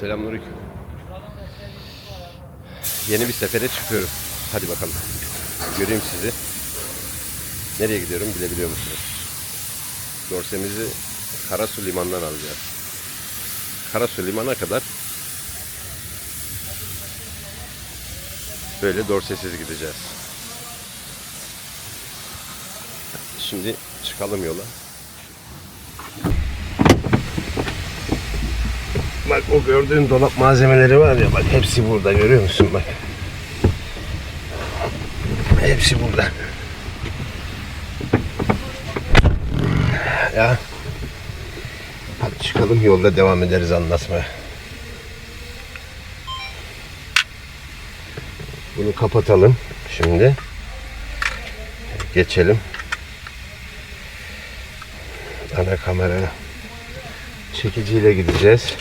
Selamünaleyküm. Yeni bir sefere çıkıyorum. Hadi bakalım. Göreyim sizi. Nereye gidiyorum bilebiliyor musunuz? Dorsemizi Karasu limandan alacağız. Karasu limana kadar böyle dorsesiz gideceğiz. Şimdi çıkalım yola. Bak o gördüğün dolap malzemeleri var ya bak hepsi burada görüyor musun bak. Hepsi burada. Ya. Hadi çıkalım yolda devam ederiz anlatmaya. Bunu kapatalım şimdi. Geçelim. Ana kamera çekiciyle gideceğiz.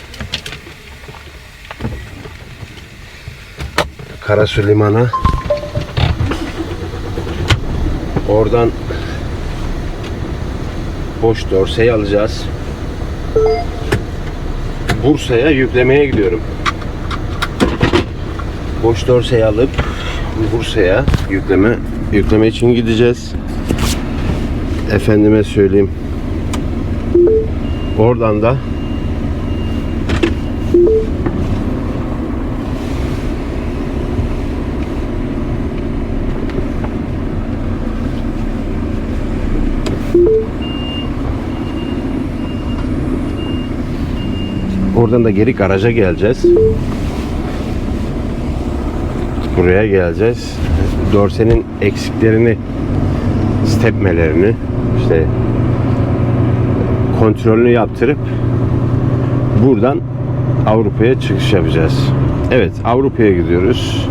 Karasu Liman'a. Oradan boş dorseyi alacağız. Bursa'ya yüklemeye gidiyorum. Boş dorseyi alıp Bursa'ya yükleme yükleme için gideceğiz. Efendime söyleyeyim. Oradan da Oradan da geri garaja geleceğiz. Buraya geleceğiz. Dorsenin eksiklerini, stepmelerini, işte kontrolünü yaptırıp buradan Avrupa'ya çıkış yapacağız. Evet, Avrupa'ya gidiyoruz.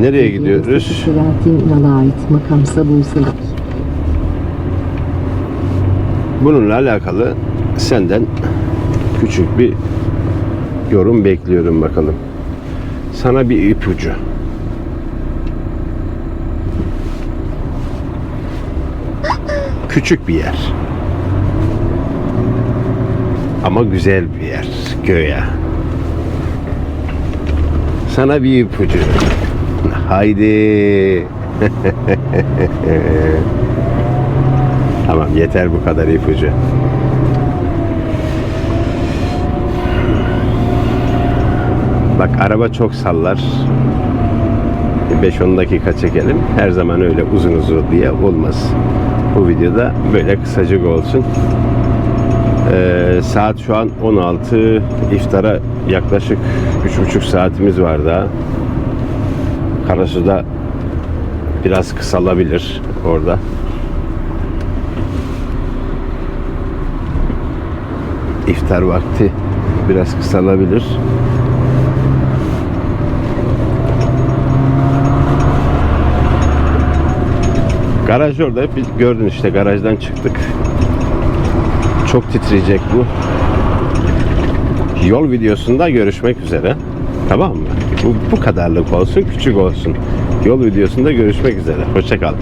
Nereye gidiyoruz? Selahattin İnal'a ait makamsa Bursa'dır. Bununla alakalı senden küçük bir yorum bekliyorum bakalım. Sana bir ipucu. Küçük bir yer. Ama güzel bir yer. Göğe. Sana bir ipucu. Haydi. Tamam yeter bu kadar ipucu. Bak araba çok sallar. 5-10 dakika çekelim. Her zaman öyle uzun uzun diye olmaz. Bu videoda böyle kısacık olsun. Ee, saat şu an 16. iftara yaklaşık 3,5 saatimiz var daha. Karasu'da biraz kısalabilir orada. iftar vakti biraz kısalabilir. Garaj orada. Biz gördün işte garajdan çıktık. Çok titreyecek bu. Yol videosunda görüşmek üzere. Tamam mı? Bu, bu kadarlık olsun, küçük olsun. Yol videosunda görüşmek üzere. Hoşçakalın.